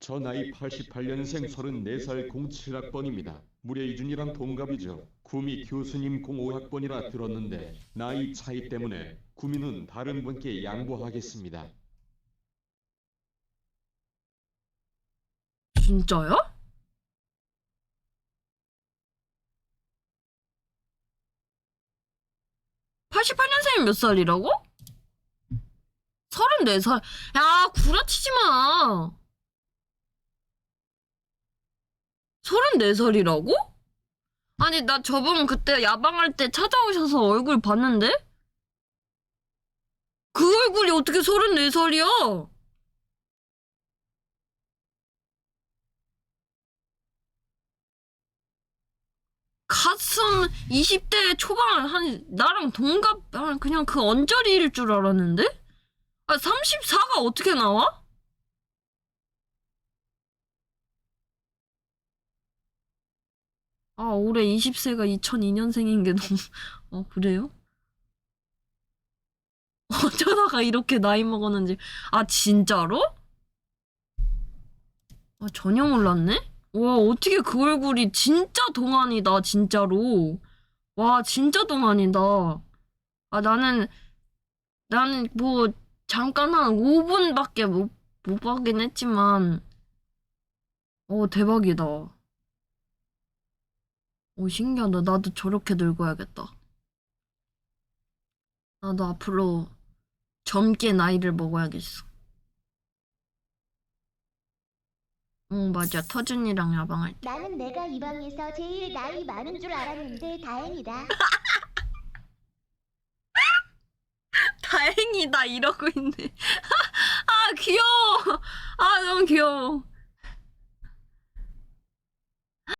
저 나이 88년생 34살 07학번입니다. 무례이준이랑 동갑이죠. 구미 교수님 05학번이라 들었는데 나이 차이 때문에 구미는 다른 분께 양보하겠습니다. 진짜요? (88년생이) 몇 살이라고? (34살) 야 구라치지 마. (34살이라고) 아니 나 저번 그때 야방할 때 찾아오셔서 얼굴 봤는데? 그 얼굴이 어떻게 (34살이야) 가슴 20대 초반 한 나랑 동갑 한 그냥 그 언저리일 줄 알았는데? 아 34가 어떻게 나와? 아 올해 20세가 2002년생인 게 너무 어 그래요? 어쩌다가 이렇게 나이 먹었는지 아 진짜로? 아 전혀 몰랐네? 와, 어떻게 그 얼굴이 진짜 동안이다, 진짜로. 와, 진짜 동안이다. 아, 나는, 나는 뭐, 잠깐 한 5분밖에 못, 못 보긴 했지만, 어, 대박이다. 오, 신기하다. 나도 저렇게 늙어야겠다. 나도 앞으로 젊게 나이를 먹어야겠어. 응, 맞아. 터준이랑 야방할 때. 나는 내가 이 방에서 제일 나이 많은 줄 알았는데 다행이다. 다행이다 이러고 있네. 아 귀여워. 아 너무 귀여워.